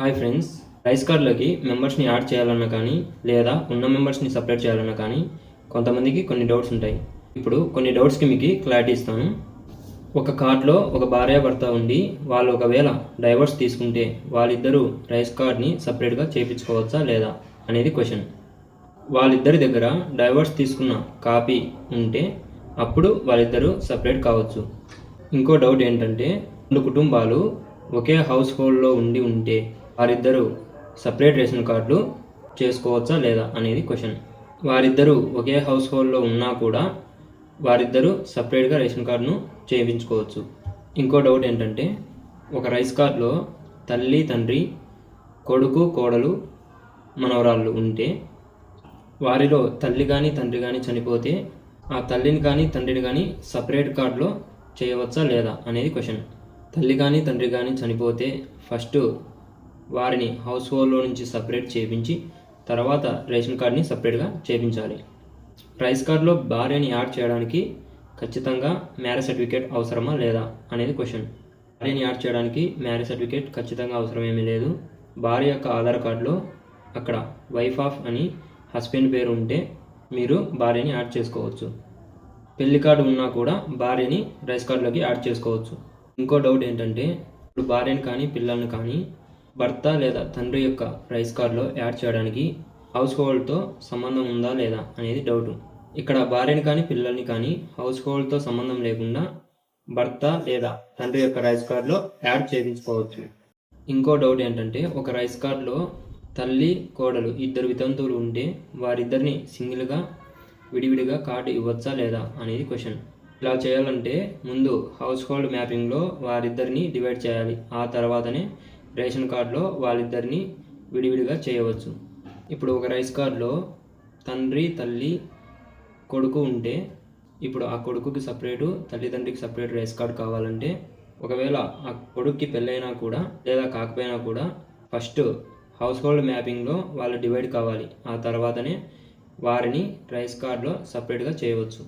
Hi friends rice కార్డులోకి మెంబర్స్ని add చేయాలన్నా కానీ లేదా ఉన్న మెంబర్స్ని సపరేట్ చేయాలన్నా కానీ కొంతమందికి కొన్ని డౌట్స్ ఉంటాయి. ఇప్పుడు కొన్ని డౌట్స్కి మీకు క్లారిటీ ఇస్తాను. ఒక కార్డులో ఒక భార్య భర్త ఉండి వాళ్ళు ఒకవేళ డైవర్స్ తీసుకుంటే వాళ్ళిద్దరూ రైస్ కార్డ్ని సపరేట్గా చేయించుకోవచ్చా లేదా అనేది క్వశ్చన్ వాళ్ళిద్దరి దగ్గర డైవర్స్ తీసుకున్న కాపీ ఉంటే అప్పుడు వాళ్ళిద్దరూ సపరేట్ కావచ్చు. ఇంకో డౌట్ ఏంటంటే రెండు కుటుంబాలు ఒకే హౌస్ హోల్డ్లో ఉండి ఉంటే వారిద్దరూ సపరేట్ రేషన్ కార్డులు చేసుకోవచ్చా లేదా అనేది క్వశ్చన్. వారిద్దరూ ఒకే హౌస్ హోల్డ్లో ఉన్నా కూడా వారిద్దరూ సపరేట్గా రేషన్ కార్డును చేయించుకోవచ్చు. ఇంకో డౌట్ ఏంటంటే ఒక రైస్ కార్డులో తల్లి తండ్రి కొడుకు కోడలు మనవరాళ్ళు ఉంటే వారిలో తల్లి కానీ తండ్రి కానీ చనిపోతే ఆ తల్లిని కానీ తండ్రిని కానీ సపరేట్ కార్డులో చేయవచ్చా లేదా అనేది క్వశ్చన్. తల్లి కానీ తండ్రి కానీ చనిపోతే ఫస్ట్ వారిని హౌస్ హోల్డ్లో నుంచి సపరేట్ చేయించి తర్వాత రేషన్ కార్డ్ని సపరేట్గా చేయించాలి. రైస్ కార్డులో భార్యని యాడ్ చేయడానికి ఖచ్చితంగా మ్యారేజ్ సర్టిఫికేట్ అవసరమా లేదా అనేది క్వశ్చన్ భార్యని యాడ్ చేయడానికి మ్యారేజ్ సర్టిఫికేట్ ఖచ్చితంగా అవసరమేమీ లేదు. భార్య యొక్క ఆధార్ కార్డులో అక్కడ వైఫ్ ఆఫ్ అని హస్బెండ్ పేరు ఉంటే మీరు భార్యని యాడ్ చేసుకోవచ్చు. పెళ్ళి కార్డు ఉన్నా కూడా భార్యని రైస్ కార్డులోకి యాడ్ చేసుకోవచ్చు. ఇంకో డౌట్ ఏంటంటే ఇప్పుడు భార్యని కానీ పిల్లల్ని కానీ భర్త లేదా తండ్రి యొక్క రైస్ కార్డులో యాడ్ చేయడానికి హౌస్ హోల్డ్తో సంబంధం ఉందా లేదా అనేది డౌట్ ఇక్కడ భార్యని కానీ పిల్లల్ని కానీ హౌస్ హోల్డ్తో సంబంధం లేకుండా భర్త లేదా తండ్రి యొక్క రైస్ కార్డులో యాడ్ చేయించుకోవచ్చు. ఇంకో డౌట్ ఏంటంటే ఒక రైస్ కార్డులో తల్లి కోడలు ఇద్దరు వితంతువులు ఉంటే వారిద్దరిని సింగిల్గా విడివిడిగా కార్డు ఇవ్వచ్చా లేదా అనేది క్వశ్చన్ ఇలా చేయాలంటే ముందు హౌస్ హోల్డ్ మ్యాపింగ్లో వారిద్దరిని డివైడ్ చేయాలి. ఆ తర్వాతనే రేషన్ కార్డులో వాళ్ళిద్దరిని విడివిడిగా చేయవచ్చు. ఇప్పుడు ఒక రైస్ కార్డులో తండ్రి తల్లి కొడుకు ఉంటే ఇప్పుడు ఆ కొడుకుకి సపరేటు తల్లిదండ్రికి సపరేట్ రైస్ కార్డు కావాలంటే ఒకవేళ ఆ కొడుక్కి పెళ్ళైనా కూడా లేదా కాకపోయినా కూడా ఫస్ట్ హౌస్ హోల్డ్ మ్యాపింగ్లో వాళ్ళు డివైడ్ కావాలి. ఆ తర్వాతనే వారిని రైస్ కార్డులో సపరేట్గా చేయవచ్చు.